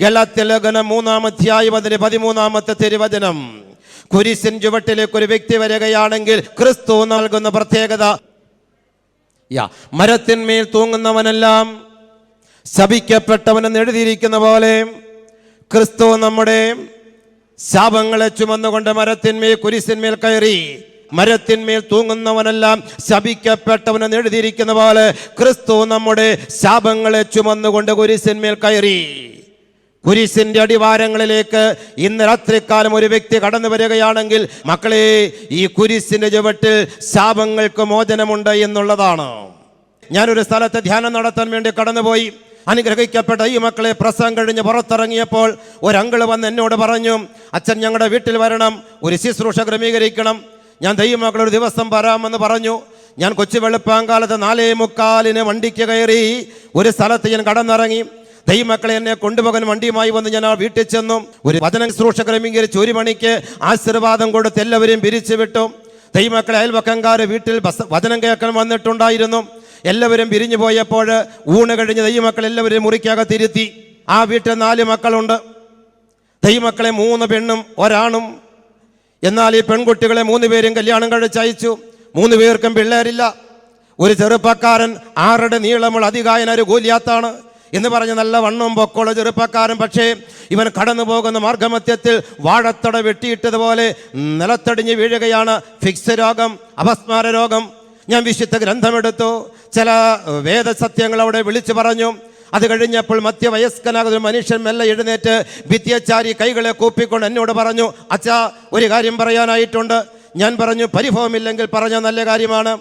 ഗലത്തിലകനം മൂന്നാം അധ്യായം അതിന് പതിമൂന്നാമത്തെ തിരുവചനം. കുരിശിൻ ചുവട്ടിലേക്ക് ഒരു വ്യക്തി വരികയാണെങ്കിൽ ക്രിസ്തു നൽകുന്ന പ്രത്യേകത. യാ മരത്തിന്മേൽ തൂങ്ങുന്നവനെല്ലാം ശപിക്കപ്പെട്ടവനെന്ന് എഴുതിയിരിക്കുന്ന പോലെ ക്രിസ്തു നമ്മുടെ ശാപങ്ങളെ ചുമന്നുകൊണ്ട് മരത്തിന്മേൽ കുരിശിന്മേൽ കയറി മരത്തിന്മേൽ തൂങ്ങുന്നവനെല്ലാം ശപിക്കപ്പെട്ടവനെന്ന് എഴുതിയിരിക്കുന്ന പോലെ ക്രിസ്തു നമ്മുടെ ശാപങ്ങളെ ചുമന്നുകൊണ്ട് കുരിശിന്മേൽ കയറി. കുരിശിന്റെ അടിവാരങ്ങളിലേക്ക് ഇന്ന് രാത്രിക്കാലം ഒരു വ്യക്തി കടന്നു വരികയാണെങ്കിൽ മക്കളെ ഈ കുരിശിന്റെ ചുവട്ടിൽ ശാപങ്ങൾക്ക് മോചനമുണ്ട് എന്നുള്ളതാണ്. ഞാനൊരു സ്ഥലത്ത് ധ്യാനം നടത്താൻ വേണ്ടി കടന്നുപോയി. അനുഗ്രഹിക്കപ്പെട്ട ഈ മക്കളെ പ്രസംഗം കഴിഞ്ഞ് പുറത്തിറങ്ങിയപ്പോൾ ഒരു അങ്കിൾ വന്ന് എന്നോട് പറഞ്ഞു അച്ഛൻ ഞങ്ങളുടെ വീട്ടിൽ വരണം ഒരു ശുശ്രൂഷ ക്രമീകരിക്കണം. ഞാൻ ദൈവമക്കൾ ഒരു ദിവസം വരാമെന്ന് പറഞ്ഞു. ഞാൻ കൊച്ചു വെളുപ്പാങ്കാലത്ത് നാലേ മുക്കാലിന് വണ്ടിക്ക് കയറി ഒരു സ്ഥലത്ത് ഞാൻ കടന്നിറങ്ങി. ദൈവമക്കളെ എന്നെ കൊണ്ടുപോകാൻ വണ്ടിയുമായി വന്ന് ഞാൻ ആ വീട്ടിൽ ചെന്നു. ഒരു വചന ശുശ്രൂഷ ക്രമീകരിച്ച് ഒരു മണിക്ക് ആശീർവാദം കൊടുത്ത് എല്ലാവരെയും പിരിച്ചു വിട്ടു. ദൈവമക്കളെ അയൽവക്കംകാർ വീട്ടിൽ വചനം കേൾക്കാൻ വന്നിട്ടുണ്ടായിരുന്നു. എല്ലാവരും പിരിഞ്ഞു പോയപ്പോൾ ഊണ് കഴിഞ്ഞ് ദൈവമക്കൾ എല്ലാവരും മുറിക്കകത്തിരുത്തി ആ വീട്ടിൽ നാല് മക്കളുണ്ട്. ദൈവമക്കളെ മൂന്ന് പെണ്ണും ഒരാണും. എന്നാൽ ഈ പെൺകുട്ടികളെ മൂന്ന് പേരും കല്യാണം കഴിച്ചയച്ചു മൂന്ന് പേർക്കും പിള്ളേരില്ല. ഒരു ചെറുപ്പക്കാരൻ ആരുടെ നീളമുള്ള അതികായന ഒരു ഗോലിയാത്താണ്. എന്ന് പറഞ്ഞ് നല്ല വണ്ണവും പൊക്കോള ചെറുപ്പക്കാരൻ പക്ഷേ ഇവൻ കടന്നു പോകുന്ന മാർഗമധ്യത്തിൽ വാഴത്തട വെട്ടിയിട്ടതുപോലെ നിലത്തടിഞ്ഞ് വീഴുകയാണ് ഫിക്സ് രോഗം അപസ്മാര രോഗം. ഞാൻ വിശുദ്ധ ഗ്രന്ഥമെടുത്തു. ചില വേദസത്യങ്ങൾ അവിടെ വിളിച്ചു പറഞ്ഞു. അത് കഴിഞ്ഞപ്പോൾ മധ്യവയസ്കനാകുന്ന മനുഷ്യൻ മെല്ലെ എഴുന്നേറ്റ് ഭിത്തിയച്ചാരി കൈകളെ കൂപ്പിക്കൊണ്ട് എന്നോട് പറഞ്ഞു അച്ഛാ ഒരു കാര്യം പറയാനായിട്ടുണ്ട്. ഞാൻ പറഞ്ഞു പരിഭവമില്ലെങ്കിൽ പറഞ്ഞ നല്ല കാര്യമാണ്.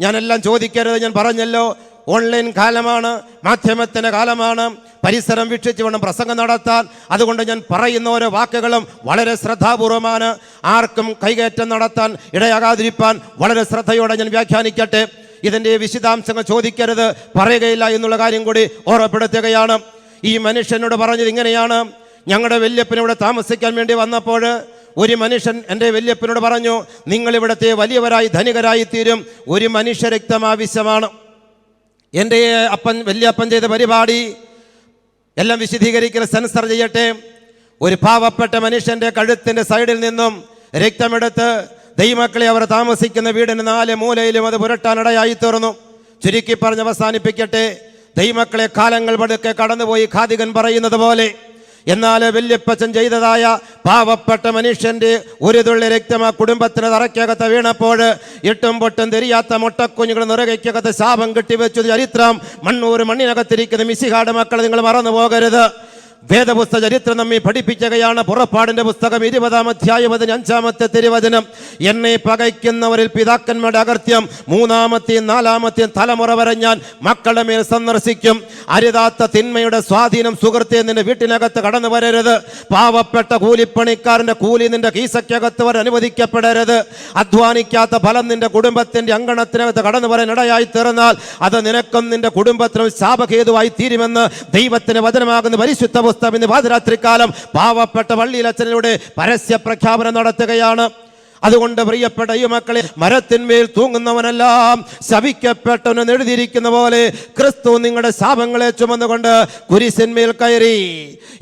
ഞാനെല്ലാം ചോദിക്കരുത് ഞാൻ പറഞ്ഞല്ലോ. ഓൺലൈൻ കാലമാണ് മാധ്യമത്തിന്റെ കാലമാണ്. പരിസരം വീക്ഷിച്ച് വേണം പ്രസംഗം നടത്താൻ. അതുകൊണ്ട് ഞാൻ പറയുന്ന ഓരോ വാക്കുകളും വളരെ ശ്രദ്ധാപൂർവമാണ്. ആർക്കും കൈകയറ്റം നടത്താൻ ഇടയാകാതിരിക്കാൻ വളരെ ശ്രദ്ധയോടെ ഞാൻ വ്യാഖ്യാനിക്കട്ടെ. ഇതിന്റെ വിശദാംശങ്ങൾ ചോദിക്കരുത് പറയുകയില്ല എന്നുള്ള കാര്യം കൂടി ഓർമ്മപ്പെടുത്തുകയാണ്. ഈ മനുഷ്യനോട് പറഞ്ഞത് ഇങ്ങനെയാണ്. ഞങ്ങളുടെ വല്യപ്പനിവിടെ താമസിക്കാൻ വേണ്ടി വന്നപ്പോൾ ഒരു മനുഷ്യൻ എന്റെ വല്യപ്പനോട് പറഞ്ഞു നിങ്ങൾ ഇവിടുത്തെ വലിയവരായി ധനികരായി തീരും. ഒരു മനുഷ്യരക്തം ആവശ്യമാണ് എന്റെ അപ്പൻ വലിയപ്പൻ ചെയ്ത പരിപാടി എല്ലാം വിശദീകരിക്കുന്ന സെൻസർ ചെയ്യട്ടെ. ഒരു പാവപ്പെട്ട മനുഷ്യന്റെ കഴുത്തിന്റെ സൈഡിൽ നിന്നും രക്തമെടുത്ത് ദൈവമക്കളെ അവർ താമസിക്കുന്ന വീടിന് നാല് മൂലയിലും അത് പുരട്ടാനിടയായി തീർന്നു ചുരുക്കി പറഞ്ഞ് അവസാനിപ്പിക്കട്ടെ. ദൈവമക്കളെ കാലങ്ങൾ പടുക്കെ കടന്നുപോയി ഖാദികൻ പറയുന്നത് പോലെ എന്നാൽ വല്യപ്പച്ചൻ ചെയ്തതായ പാവപ്പെട്ട മനുഷ്യന്റെ ഒരു തുള്ളി രക്തം ആ കുടുംബത്തിന് തറയ്ക്കകത്ത് വീണപ്പോൾ എട്ടും പൊട്ടും തിരിയാത്ത മുട്ടക്കുഞ്ഞുങ്ങൾ നിറകയ്ക്കകത്ത് ശാപം കെട്ടിവെച്ചു. ചരിത്രം മണ്ണൂർ മണ്ണിനകത്തിരിക്കുന്ന മിസിഹാട് മക്കൾ നിങ്ങൾ മറന്നു പോകരുത് വേദപുസ്തക ചരിത്രം നമ്മെ പഠിപ്പിക്കുകയാണ് പുറപ്പാടിന്റെ പുസ്തകം ഇരുപതാം അധ്യായം അതിന് അഞ്ചാമത്തെ തിരുവചനം. എന്നെ പകയ്ക്കുന്നവരിൽ പിതാക്കന്മാരുടെ അകർത്യം മൂന്നാമത്തെയും നാലാമത്തെയും തലമുറ വരെ ഞാൻ മക്കളുടെ മേൽ സന്ദർശിക്കും. അരുതാത്ത തിന്മയുടെ സ്വാധീനം സുഹൃത്തെ നിന്റെ വീട്ടിനകത്ത് കടന്നു വരരുത്. പാവപ്പെട്ട കൂലിപ്പണിക്കാരന്റെ കൂലി നിന്റെ കീസയ്ക്കകത്ത് വരെ അനുവദിക്കപ്പെടരുത്. അധ്വാനിക്കാത്ത ഫലം നിന്റെ കുടുംബത്തിന്റെ അങ്കണത്തിനകത്ത് കടന്നു വരാൻ ഇടയായി തീർന്നാൽ അത് നിനക്കും നിന്റെ കുടുംബത്തിനും ശാപഹേതുവായി തീരുമെന്ന് ദൈവത്തിന് വചനമാകുന്ന പരിശുദ്ധ പുസ്തകം ഇന്ന് പാതിരാത്രിക്കാലം പാവപ്പെട്ട പള്ളിയിലച്ഛനിലൂടെ പരസ്യ പ്രഖ്യാപനം നടത്തുകയാണ്. അതുകൊണ്ട് പ്രിയപ്പെട്ട ഈ മക്കളെ മരത്തിന്മേൽ തൂങ്ങുന്നവനെല്ലാം ശവിക്കപ്പെട്ടവനെന്ന് എഴുതിയിരിക്കുന്ന പോലെ ക്രിസ്തു നിങ്ങളുടെ ശാപങ്ങളെ ചുമന്നുകൊണ്ട് കുരിശന്മേൽ കയറി.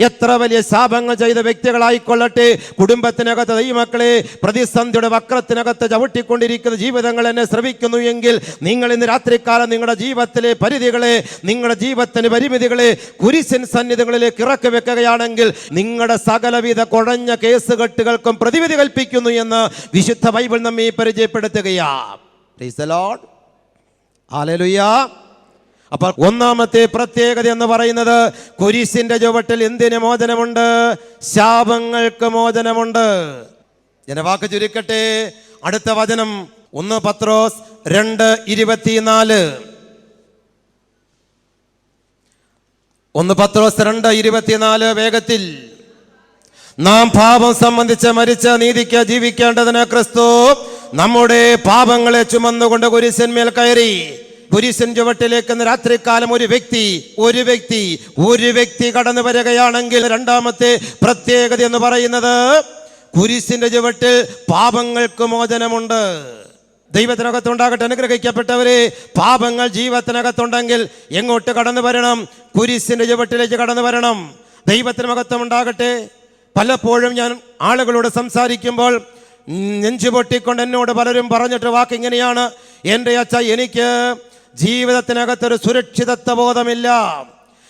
എത്ര വലിയ ശാപങ്ങൾ ചെയ്ത വ്യക്തികളായിക്കൊള്ളട്ടെ. കുടുംബത്തിനകത്ത് ഈ മക്കളെ പ്രതിസന്ധിയുടെ വക്രത്തിനകത്ത് ചവിട്ടിക്കൊണ്ടിരിക്കുന്ന ജീവിതങ്ങൾ എന്നെ ശ്രവിക്കുന്നു എങ്കിൽ നിങ്ങൾ ഇന്ന് രാത്രിക്കാലം നിങ്ങളുടെ ജീവിതത്തിലെ പരിധികളെ നിങ്ങളുടെ ജീവിതത്തിന്റെ പരിമിതികളെ കുരിശൻ സന്നിധികളിലേക്ക് ഇറക്കി വെക്കുകയാണെങ്കിൽ നിങ്ങളുടെ സകലവിധ കുഴഞ്ഞ കേസുകെട്ടുകൾക്കും പ്രതിവിധി കൽപ്പിക്കുന്നു എന്ന് വിശുദ്ധ ബൈബിൾ നമ്മെ പരിചയപ്പെടുത്തുകയാ. Praise the Lord. Hallelujah. അപ്പോൾ ഒന്നാമത്തെ പ്രത്യേകത എന്ന് പറയുന്നത് കുരിശിന്റെ ചുവട്ടിൽ എന്തിന് മോചനമുണ്ട്? ശാപങ്ങൾക്ക് മോചനമുണ്ട്. ഞാൻ വാക്ക് ചുരുക്കട്ടെ. അടുത്ത വചനം ഒന്ന് പത്രോസ് രണ്ട് ഇരുപത്തിനാല്. ഒന്ന് പത്രോസ് രണ്ട് ഇരുപത്തിനാല് വേഗത്തിൽ. നാം പാപം സംബന്ധിച്ച് മരിച്ച നീതിക്ക് ജീവിക്കേണ്ടതിന് ക്രിസ്തു നമ്മുടെ പാപങ്ങളെ ചുമന്നുകൊണ്ട് കുരിശന്മേൽ കയറി. പുരുഷൻ ചുവട്ടിലേക്ക് രാത്രികാലം ഒരു വ്യക്തി ഒരു വ്യക്തി ഒരു വ്യക്തി കടന്നു വരികയാണെങ്കിൽ രണ്ടാമത്തെ പ്രത്യേകത എന്ന് പറയുന്നത് കുരിശിന്റെ ചുവട്ടിൽ പാപങ്ങൾക്ക് മോചനമുണ്ട്. ദൈവത്തിനകത്തുണ്ടാകട്ടെ അനുഗ്രഹിക്കപ്പെട്ടവരെ പാപങ്ങൾ ജീവത്തിനകത്തുണ്ടെങ്കിൽ എങ്ങോട്ട് കടന്നു വരണം? കുരിശിന്റെ ചുവട്ടിലേക്ക് കടന്നു വരണം. ദൈവത്തിന് മഹത്വമുണ്ടാകട്ടെ പലപ്പോഴും ഞാൻ ആളുകളോട് സംസാരിക്കുമ്പോൾ നെഞ്ചു പൊട്ടിക്കൊണ്ട് എന്നോട് പലരും പറഞ്ഞിട്ട് വാക്ക് ഇങ്ങനെയാണ് എന്റെ അച്ഛ എനിക്ക് ജീവിതത്തിനകത്തൊരു സുരക്ഷിതത്വ ബോധമില്ല.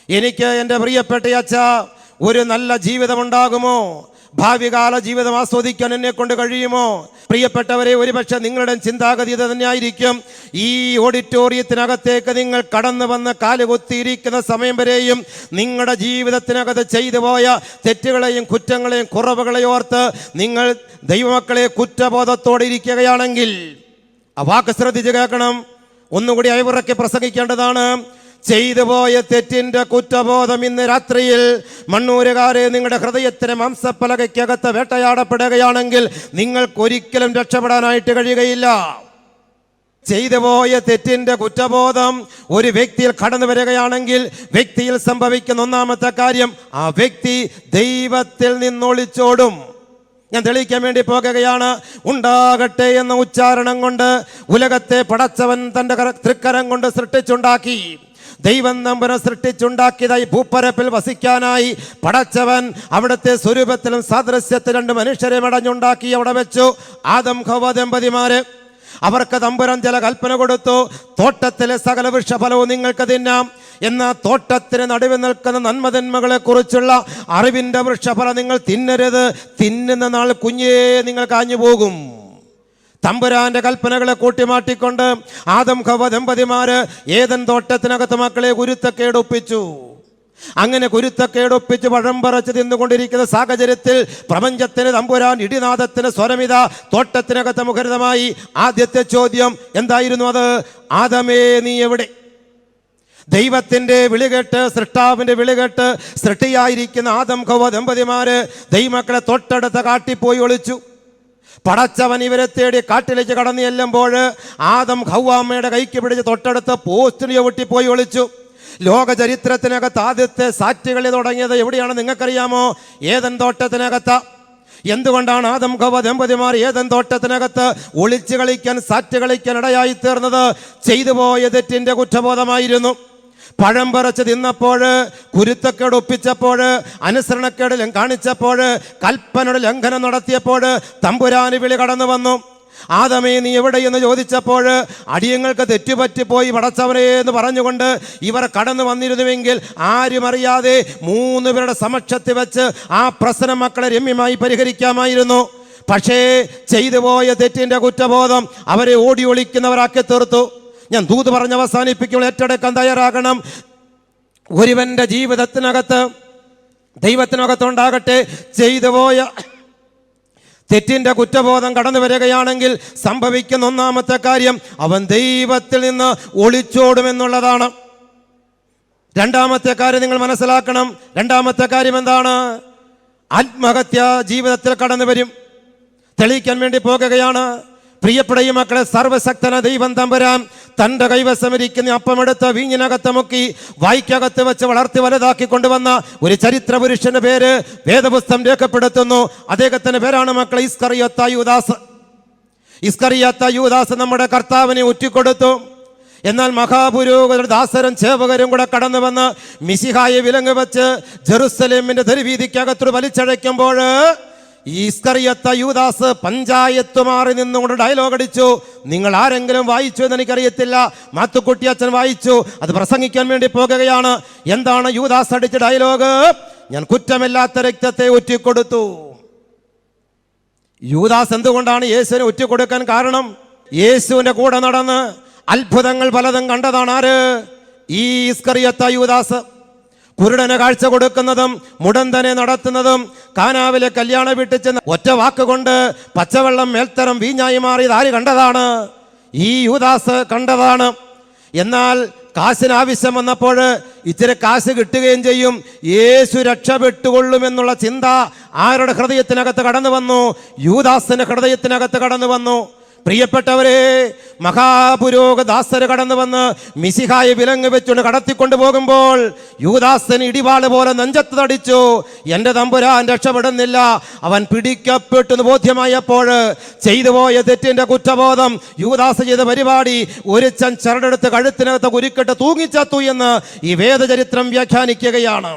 എനിക്ക് എന്റെ പ്രിയപ്പെട്ട അച്ഛ ഒരു നല്ല ജീവിതമുണ്ടാകുമോ? ഭാവികാല ജീവിതം ആസ്വദിക്കാൻ എന്നെ കൊണ്ട് കഴിയുമോ? പ്രിയപ്പെട്ടവരെ ഒരുപക്ഷെ നിങ്ങളുടെ ചിന്താഗതി തന്നെയായിരിക്കും. ഈ ഓഡിറ്റോറിയത്തിനകത്തേക്ക് നിങ്ങൾ കടന്നു വന്ന് കാലുകുത്തിയിരിക്കുന്ന സമയം വരെയും നിങ്ങളുടെ ജീവിതത്തിനകത്ത് ചെയ്തു പോയ തെറ്റുകളെയും കുറ്റങ്ങളെയും കുറവുകളെയും ഓർത്ത് നിങ്ങൾ ദൈവമക്കളെ കുറ്റബോധത്തോടെ ഇരിക്കുകയാണെങ്കിൽ ആ വാക്ക് ശ്രദ്ധിച്ച് കേൾക്കണം. ഒന്നുകൂടി അയവിറക്കി പ്രസംഗിക്കേണ്ടതാണ്. ചെയ്തു പോയ തെറ്റിന്റെ കുറ്റബോധം ഇന്ന് രാത്രിയിൽ മണ്ണൂരുകാരെ നിങ്ങളുടെ ഹൃദയത്തിന് മാംസപ്പലകയ്ക്കകത്ത് വേട്ടയാടപ്പെടുകയാണെങ്കിൽ നിങ്ങൾക്കൊരിക്കലും രക്ഷപ്പെടാനായിട്ട് കഴിയുകയില്ല. ചെയ്തു പോയ തെറ്റിന്റെ കുറ്റബോധം ഒരു വ്യക്തിയിൽ കടന്നു വരികയാണെങ്കിൽ വ്യക്തിയിൽ സംഭവിക്കുന്ന ഒന്നാമത്തെ കാര്യം ആ വ്യക്തി ദൈവത്തിൽ നിന്നൊളിച്ചോടും. ഞാൻ തെളിയിക്കാൻ വേണ്ടി പോകുകയാണ്. ഉണ്ടാകട്ടെ എന്ന ഉച്ചാരണം കൊണ്ട് ഉലകത്തെ പടച്ചവൻ തന്റെ കര- തൃക്കരം കൊണ്ട് സൃഷ്ടിച്ചുണ്ടാക്കി. ദൈവം നമ്പനെ സൃഷ്ടിച്ചുണ്ടാക്കിയതായി ഭൂപ്പരപ്പിൽ വസിക്കാനായി പടച്ചവൻ അവിടുത്തെ സ്വരൂപത്തിലും സാദൃശ്യത്തിൽ രണ്ട് മനുഷ്യരെ മടഞ്ഞുണ്ടാക്കി അവിടെ വെച്ചു. ആദം ഖവ ദമ്പതിമാര്. അവർക്ക് തമ്പുരം ചില കൽപ്പന കൊടുത്തു. തോട്ടത്തിലെ സകല വൃക്ഷഫലവും നിങ്ങൾക്ക് തിന്നാം. എന്ന തോട്ടത്തിന് നടുവിൽ നിൽക്കുന്ന നന്മതിന്മകളെ കുറിച്ചുള്ള അറിവിന്റെ വൃക്ഷഫലം നിങ്ങൾ തിന്നരുത്. തിന്നുന്ന നാൾ കുഞ്ഞേ നിങ്ങൾ കാഞ്ഞു പോകും തമ്പുരാന്റെ കൽപ്പനകളെ കൂട്ടിമാട്ടിക്കൊണ്ട് ആദം ഖവ ദമ്പതിമാര് ഏതൻ തോട്ടത്തിനകത്ത് മക്കളെ ഗുരുത്തക്കേടൊപ്പിച്ചു അങ്ങനെ കുരുത്തക്കേടൊപ്പിച്ച് പഴം പറച്ച് തിന്നുകൊണ്ടിരിക്കുന്ന സാഹചര്യത്തിൽ പ്രപഞ്ചത്തിന് തമ്പുരാൻ ഇടിനാഥത്തിന് സ്വരമിത തോട്ടത്തിനകത്ത് മുഖരിതമായി ആദ്യത്തെ ചോദ്യം എന്തായിരുന്നു അത്? ആദമേ നീ എവിടെ? ദൈവത്തിന്റെ വിളികേട്ട് സൃഷ്ടാവിന്റെ വിളികേട്ട് സൃഷ്ടിയായിരിക്കുന്ന ആദം ഖവ ദമ്പതിമാര് ദൈവമക്കളെ തൊട്ടടുത്ത കാട്ടിപ്പോയി ഒളിച്ചു. പടച്ചവൻ ഇവരെ തേടി കാട്ടിലേക്ക് കടന്നു ചെല്ലുമ്പോൾ ആദം ഖൗവാമ്മയുടെ കൈക്ക് പിടിച്ച് തൊട്ടടുത്ത് പോസ്റ്റിന് ചവിട്ടിപ്പോയി ഒളിച്ചു. ലോക ചരിത്രത്തിനകത്ത് ആദ്യത്തെ സാറ്റുകളി തുടങ്ങിയത് എവിടെയാണ് നിങ്ങൾക്കറിയാമോ? ഏതൻ തോട്ടത്തിനകത്ത. എന്തുകൊണ്ടാണ് ആദം ഖവ ദമ്പതിമാർ ഏതൻ തോട്ടത്തിനകത്ത് ഒളിച്ചു കളിക്കാൻ സാറ്റ് കളിക്കാൻ ഇടയായി തീർന്നത്? ചെയ്തു പോയ തെറ്റിന്റെ കുറ്റബോധമായിരുന്നു. പഴം പറിച്ച് തിന്നപ്പോൾ കുരുത്തക്കേട് ഒപ്പിച്ചപ്പോൾ അനുസരണക്കേട് കാണിച്ചപ്പോൾ കൽപ്പനയുടെ ലംഘനം നടത്തിയപ്പോൾ തമ്പുരാന് വിളി കടന്നു വന്നു. ആദമേ നീ എവിടെയെന്ന് ചോദിച്ചപ്പോൾ അടിയങ്ങൾക്ക് തെറ്റുപറ്റിപ്പോയി പടച്ചവനെ എന്ന് പറഞ്ഞുകൊണ്ട് ഇവർ കടന്നു വന്നിരുന്നുവെങ്കിൽ ആരും അറിയാതെ മൂന്ന് പേരുടെ സമക്ഷത്തിൽ വെച്ച് ആ പ്രശ്നം മക്കളെ രമ്യമായി പരിഹരിക്കാമായിരുന്നു. പക്ഷേ ചെയ്തു പോയ തെറ്റിന്റെ കുറ്റബോധം അവരെ ഓടി ഒളിക്കുന്നവരാക്കി തീർത്തു. ഞാൻ ദൂത് പറഞ്ഞ് അവസാനിപ്പിക്കുമ്പോൾ ഏറ്റെടുക്കാൻ തയ്യാറാകണം. ഒരുവന്റെ ജീവിതത്തിനകത്ത് ദൈവത്തിനകത്തുണ്ടാകട്ടെ ചെയ്തു പോയ തെറ്റിന്റെ കുറ്റബോധം കടന്നു വരികയാണെങ്കിൽ സംഭവിക്കുന്ന ഒന്നാമത്തെ കാര്യം അവൻ ദൈവത്തിൽ നിന്ന് ഒളിച്ചോടുമെന്നുള്ളതാണ്. രണ്ടാമത്തെ കാര്യം നിങ്ങൾ മനസ്സിലാക്കണം. രണ്ടാമത്തെ കാര്യം എന്താണ്? ആത്മഹത്യ ജീവിതത്തിൽ കടന്നു വരും. തെളിയിക്കാൻ വേണ്ടി പോകുകയാണ്. പ്രിയപ്പെടയും മക്കളെ സർവശക്തന ദൈവം തമ്പുരാൻ തന്റെ കൈവശമിരിക്കുന്ന അപ്പമെടുത്ത് വീഞ്ഞിനകത്ത് മുക്കി വായിക്കകത്ത് വെച്ച് വളർത്തി വലുതാക്കി കൊണ്ടുവന്ന ഒരു ചരിത്ര പുരുഷന്റെ പേര് വേദപുസ്തം രേഖപ്പെടുത്തുന്നു. അദ്ദേഹത്തിന്റെ പേരാണ് മക്കളെ ഇസ്കറിയത്ത യൂദാസ്. ഇസ്കറിയാത്ത യൂദാസ് നമ്മുടെ കർത്താവിനെ ഉറ്റിക്കൊടുത്തു എന്നാൽ മഹാപുരോഗതർ ദാസരും ചേവകരും കൂടെ കടന്നു വന്ന് മിസിഹായെ വിലങ്ങ് വെച്ച് ജെറുസലേമിന്റെ തെരുവീതിക്കകത്തൊരു വലിച്ചഴയ്ക്കുമ്പോൾ ഈസ്കറിയത്ത യൂദാസ് പഞ്ചായത്ത് മാറി നിന്നുകൊണ്ട് ഡയലോഗ് അടിച്ചു. നിങ്ങൾ ആരെങ്കിലും വായിച്ചു എന്ന് എനിക്കറിയത്തില്ല. മാത്തുക്കുട്ടി അച്ഛൻ വായിച്ചു. അത് പ്രസംഗിക്കാൻ വേണ്ടി പോകുകയാണ്. എന്താണ് യൂദാസ് അടിച്ച ഡയലോഗ് ഞാൻ കുറ്റമില്ലാത്ത രക്തത്തെ ഒറ്റിക്കൊടുത്തു യൂദാസ് എന്തുകൊണ്ടാണ് യേശുവിനെ ഒറ്റിക്കൊടുക്കാൻ കാരണം? യേശുവിന്റെ കൂടെ നടന്ന് അത്ഭുതങ്ങൾ പലതും കണ്ടതാണ് ആര്? ഈസ്കറിയത്ത യൂദാസ്. കുരുടന് കാഴ്ച കൊടുക്കുന്നതും മുടന്തനെ നടത്തുന്നതും കാനാവിലെ കല്യാണ വീട്ടിൽ ചെന്ന് ഒറ്റ വാക്കുകൊണ്ട് പച്ചവെള്ളം മേൽത്തരം വീഞ്ഞായി മാറിയത് ആര് കണ്ടതാണ്? ഈ യൂദാസ് കണ്ടതാണ്. എന്നാൽ കാശിന് ആവശ്യം വന്നപ്പോൾ ഇച്ചിരി കാശ് കിട്ടുകയും ചെയ്യും. യേശു രക്ഷപ്പെട്ടുകൊള്ളുമെന്നുള്ള ചിന്ത ആരുടെ ഹൃദയത്തിനകത്ത് കടന്നു വന്നു യൂദാസിന്റെ ഹൃദയത്തിനകത്ത് കടന്നു വന്നു പ്രിയപ്പെട്ടവരെ മഹാപുരോഗദാസര് കടന്നു വന്ന് മിസിഹായ വിലങ്ങ് വെച്ചുകൊണ്ട് കടത്തിക്കൊണ്ടു പോകുമ്പോൾ യൂദാസന് ഇടിവാൾ പോലെ നെഞ്ചത്ത് തടിച്ചു. എന്റെ തമ്പുരാൻ രക്ഷപ്പെടുന്നില്ല. അവൻ പിടിക്കപ്പെട്ടു ബോധ്യമായപ്പോൾ ചെയ്തു പോയ തെറ്റിന്റെ കുറ്റബോധം യൂദാസ് ചെയ്ത പരിപാടി ഒരുച്ചൻ ചരടെടുത്ത് കഴുത്തിനകത്ത് കുരുക്കെട്ട് തൂങ്ങിച്ചത്തു എന്ന് ഈ വേദചരിത്രം വ്യാഖ്യാനിക്കുകയാണ്.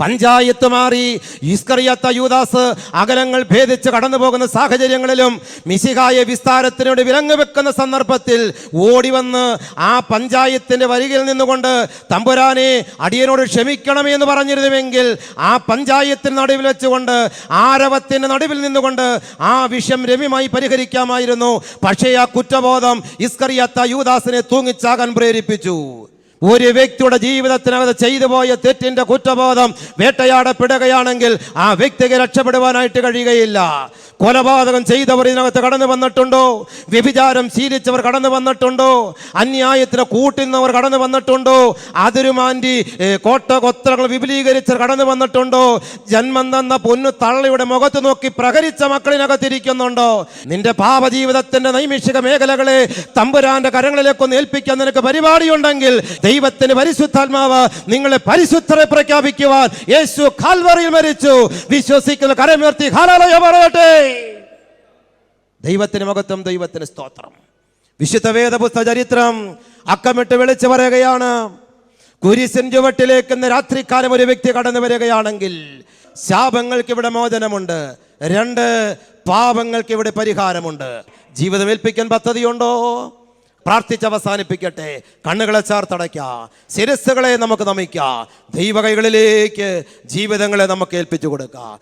പഞ്ചായത്ത് മാറി ഇസ്കറിയാത്ത യൂദാസ് അകലങ്ങൾ ഭേദിച്ച് കടന്നു പോകുന്ന സാഹചര്യങ്ങളിലും മിശിഹായ വിസ്താരത്തിനോട് വിലങ്ങ് വെക്കുന്ന സന്ദർഭത്തിൽ ഓടി വന്ന് ആ പഞ്ചായത്തിന്റെ വരികിൽ നിന്നുകൊണ്ട് തമ്പുരാനെ അടിയനോട് ക്ഷമിക്കണമെന്ന് പറഞ്ഞിരുന്നുവെങ്കിൽ ആ പഞ്ചായത്തിന് നടുവിൽ വെച്ചുകൊണ്ട് ആരവത്തിന്റെ നടുവിൽ നിന്നുകൊണ്ട് ആ വിഷയം രമ്യമായി പരിഹരിക്കാമായിരുന്നു. പക്ഷേ ആ കുറ്റബോധം ഇസ്കറിയാത്ത യൂദാസിനെ തൂങ്ങിച്ചാകാൻ പ്രേരിപ്പിച്ചു. ഒരു വ്യക്തിയുടെ ജീവിതത്തിനകത്ത് ചെയ്തു പോയ തെറ്റിന്റെ കുറ്റബോധം വേട്ടയാടപ്പെടുകയാണെങ്കിൽ ആ വ്യക്തിക്ക് രക്ഷപ്പെടുവാനായിട്ട് കഴിയുകയില്ല. കൊലപാതകം ചെയ്തവർ ഇതിനകത്ത് കടന്നു വന്നിട്ടുണ്ടോ? വ്യഭിചാരം ശീലിച്ചവർ കടന്നു വന്നിട്ടുണ്ടോ? അന്യായത്തിന് കൂട്ടുന്നവർ കടന്നു വന്നിട്ടുണ്ടോ? അതിരുമാന്റി കോട്ട കൊത്തകൾ വിപുലീകരിച്ചവർ കടന്നു വന്നിട്ടുണ്ടോ? ജന്മം തന്ന പൊന്നു തള്ളയുടെ മുഖത്ത് നോക്കി പ്രകരിച്ച മക്കളിനകത്തിരിക്കുന്നുണ്ടോ? നിന്റെ പാപജീവിതത്തിന്റെ നൈമിഷിക മേഖലകളെ തമ്പുരാന്റെ കരങ്ങളിലേക്കൊന്ന് ഏൽപ്പിക്കാൻ നിനക്ക് പരിപാടിയുണ്ടെങ്കിൽ ദൈവത്തിന് പരിശുദ്ധാത്മാവ് നിങ്ങളെ പരിശുദ്ധരെ പ്രഖ്യാപിക്കുവാൻ യേശു കാൽവറിയിൽ മരിച്ചു. വിശ്വസിക്കുന്ന കരമുയർത്തി പറയട്ടെ. ദൈവത്തിന് മഹത്വം ദൈവത്തിന് സ്തോത്രം. വിശുദ്ധ വേദപുസ്തക ചരിത്രം അക്കമിട്ട് വിളിച്ചു പറയുകയാണ്. കുരിശിൻ ചുവട്ടിലേക്ക് ഇന്ന് രാത്രിക്കാലം ഒരു വ്യക്തി കടന്നു വരികയാണെങ്കിൽ ശാപങ്ങൾക്ക് ഇവിടെ മോചനമുണ്ട്. രണ്ട് പാപങ്ങൾക്ക് ഇവിടെ പരിഹാരമുണ്ട്. ജീവിതമേൽപ്പിക്കാൻ പദ്ധതിയുണ്ടോ? പ്രാർത്ഥിച്ച് അവസാനിപ്പിക്കട്ടെ കണ്ണുകളെ ചേർത്തടയ്ക്ക. ശിരസ്സുകളെ നമുക്ക് നമിക്കാം. ദൈവകൈകളിലേക്ക് ജീവിതങ്ങളെ നമുക്ക് ഏൽപ്പിച്ചു കൊടുക്കാം.